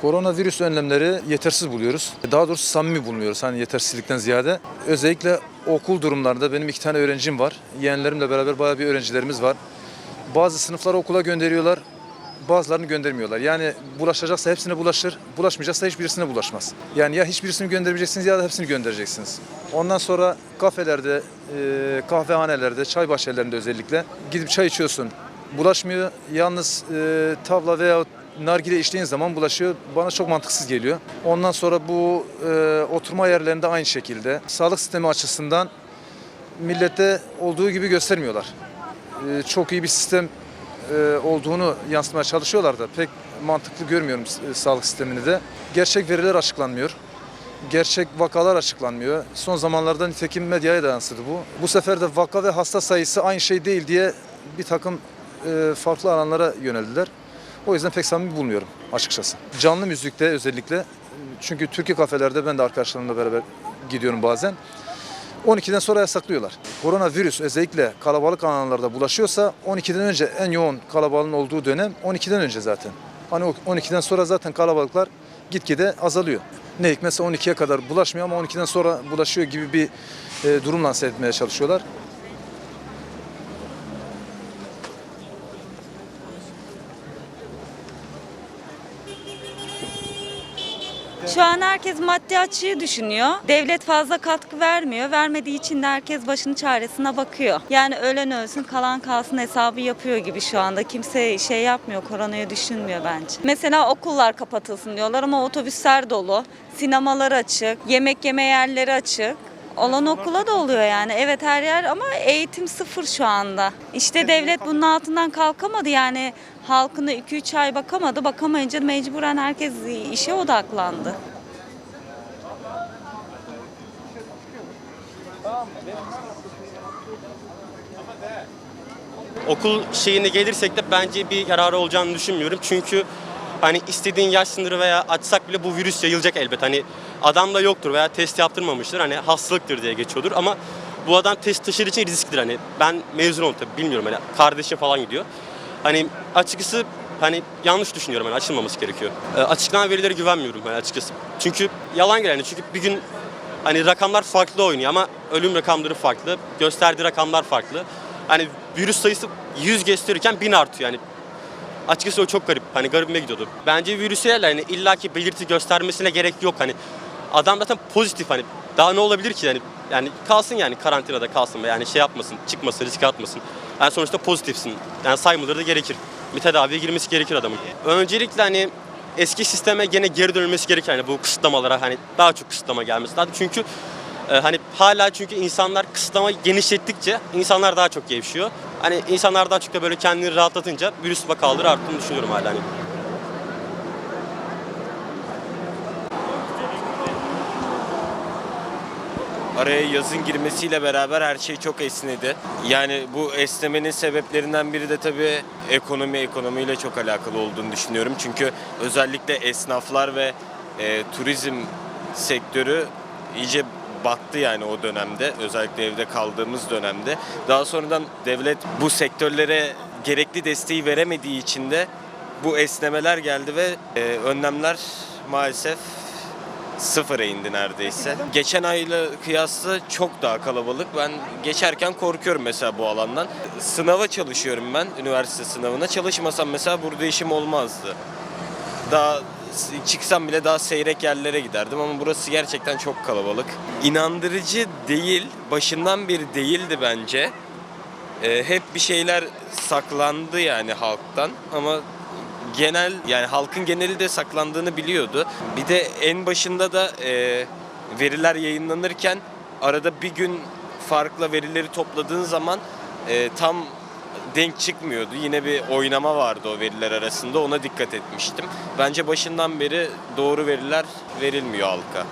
Koronavirüs önlemleri yetersiz buluyoruz. Daha doğrusu samimi bulmuyoruz hani yetersizlikten ziyade. Özellikle okul durumlarında benim iki tane öğrencim var. Yeğenlerimle beraber bayağı bir öğrencilerimiz var. Bazı sınıfları okula gönderiyorlar, bazılarını göndermiyorlar. Yani bulaşacaksa hepsine bulaşır, bulaşmayacaksa hiçbirisine bulaşmaz. Yani ya hiçbirisini göndermeyeceksiniz ya da hepsini göndereceksiniz. Ondan sonra kafelerde, e, kahvehanelerde, çay bahçelerinde özellikle gidip çay içiyorsun. Bulaşmıyor. Yalnız e, tavla veya nargile içtiğin zaman bulaşıyor. Bana çok mantıksız geliyor. Ondan sonra bu e, oturma yerlerinde aynı şekilde. Sağlık sistemi açısından millete olduğu gibi göstermiyorlar. E, çok iyi bir sistem e, olduğunu yansıtmaya çalışıyorlar da pek mantıklı görmüyorum e, sağlık sistemini de. Gerçek veriler açıklanmıyor. Gerçek vakalar açıklanmıyor. Son zamanlarda nitekim medyaya da yansıdı bu. Bu sefer de vaka ve hasta sayısı aynı şey değil diye bir takım farklı alanlara yöneldiler. O yüzden pek samimi bulmuyorum açıkçası. Canlı müzikte özellikle çünkü Türkiye kafelerde ben de arkadaşlarımla beraber gidiyorum bazen. 12'den sonra yasaklıyorlar. Koronavirüs özellikle kalabalık alanlarda bulaşıyorsa 12'den önce en yoğun kalabalığın olduğu dönem 12'den önce zaten. Hani o 12'den sonra zaten kalabalıklar gitgide azalıyor. Ne hikmetse 12'ye kadar bulaşmıyor ama 12'den sonra bulaşıyor gibi bir e, durum lanse etmeye çalışıyorlar. Şu an herkes maddi açığı düşünüyor. Devlet fazla katkı vermiyor. Vermediği için de herkes başının çaresine bakıyor. Yani ölen ölsün kalan kalsın hesabı yapıyor gibi şu anda. Kimse şey yapmıyor, koronayı düşünmüyor bence. Mesela okullar kapatılsın diyorlar ama otobüsler dolu. Sinemalar açık, yemek yeme yerleri açık. Olan okula da oluyor yani. Evet her yer ama eğitim sıfır şu anda. İşte devlet bunun altından kalkamadı yani halkına 2-3 ay bakamadı. Bakamayınca mecburen herkes işe odaklandı. Okul şeyine gelirsek de bence bir yararı olacağını düşünmüyorum. Çünkü hani istediğin yaş sınırı veya açsak bile bu virüs yayılacak elbet. Hani adamda yoktur veya test yaptırmamıştır. Hani hastalıktır diye geçiyordur ama bu adam test taşır için risklidir. Hani ben mezun oldum tabii bilmiyorum hani kardeşim falan gidiyor. Hani açıkçası hani yanlış düşünüyorum hani açılmaması gerekiyor. Ee, açıklanan verilere güvenmiyorum hani açıkçası. Çünkü yalan gelen çünkü bir gün hani rakamlar farklı oynuyor ama ölüm rakamları farklı, gösterdiği rakamlar farklı. Hani virüs sayısı 100 gösterirken 1000 artıyor yani. Açıkçası o çok garip. Hani garibime gidiyordu. Bence virüse yani illaki belirti göstermesine gerek yok hani. Adam zaten pozitif hani. Daha ne olabilir ki yani? Yani kalsın yani karantinada kalsın yani şey yapmasın, çıkmasın, riske atmasın. Yani sonuçta pozitifsin. Yani saymaları da gerekir. Bir tedaviye girmesi gerekir adamın. Öncelikle hani eski sisteme gene geri dönülmesi gerekir hani bu kısıtlamalara hani daha çok kısıtlama gelmesi lazım. Çünkü e, hani hala çünkü insanlar kısıtlama genişlettikçe insanlar daha çok gevşiyor. Hani insanlar daha çok da böyle kendini rahatlatınca virüs vakaları arttığını düşünüyorum hala hani. Araya yazın girmesiyle beraber her şey çok esnedi. Yani bu esnemenin sebeplerinden biri de tabii ekonomi ekonomiyle çok alakalı olduğunu düşünüyorum. Çünkü özellikle esnaflar ve e, turizm sektörü iyice battı yani o dönemde. Özellikle evde kaldığımız dönemde. Daha sonradan devlet bu sektörlere gerekli desteği veremediği için de bu esnemeler geldi ve e, önlemler maalesef sıfıra indi neredeyse. Geçen ayla kıyasla çok daha kalabalık. Ben geçerken korkuyorum mesela bu alandan. Sınava çalışıyorum ben, üniversite sınavına. Çalışmasam mesela burada işim olmazdı. Daha çıksam bile daha seyrek yerlere giderdim ama burası gerçekten çok kalabalık. İnandırıcı değil, başından beri değildi bence. Ee, hep bir şeyler saklandı yani halktan ama genel yani halkın geneli de saklandığını biliyordu. Bir de en başında da e, veriler yayınlanırken arada bir gün farkla verileri topladığın zaman e, tam denk çıkmıyordu. Yine bir oynama vardı o veriler arasında ona dikkat etmiştim. Bence başından beri doğru veriler verilmiyor halka.